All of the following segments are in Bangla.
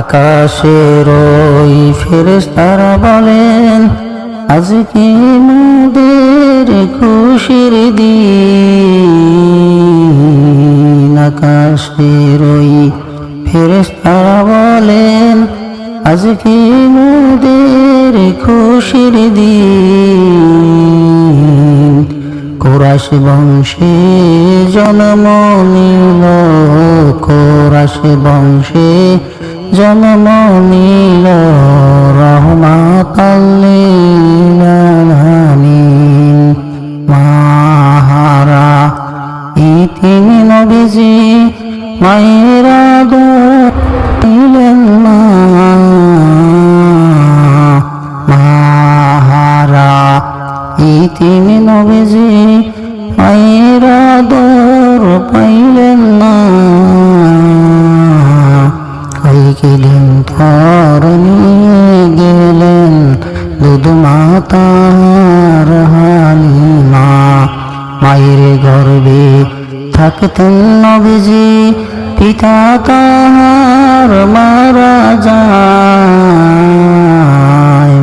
আকাশের ওই ফেরেশতারা বলেন আজকে মোদের খুশির দিন? আকাশের ওই ফেরেশতারা বলেন আজকে মোদের খুশির দিন? কোরাস বংশে জন্ম নিল কোরাস বংশে জন্ম নিল রহমাতাল্লিলামিন মাহারা ইতিমি নবীজি মায়েরা দিলেন মাহারা ইতিমি নবীজি মায়েরা দর পাইলেন ধর নিয়ে গেলেন দুধ মাতার হালিমা মায়ের গর্বে থাকতেন নবীজি, পিতা তাহার মারা যায়।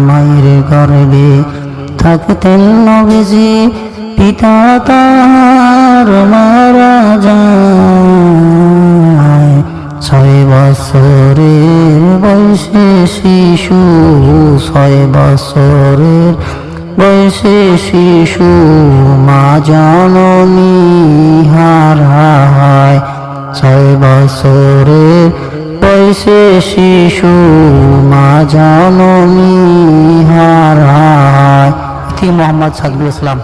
মায়ের গর্বে থাকতেন নবীজি, পিতা তাহার মারা যায় ছয় বছরের বয়সে শিশু, ছয় বছরের বয়সে শিশু, মা জননী হারায় ছয় বছরের বয়সে শিশু, মা জননী হারায় মোহাম্মদ সাকিবুল ইসলাম।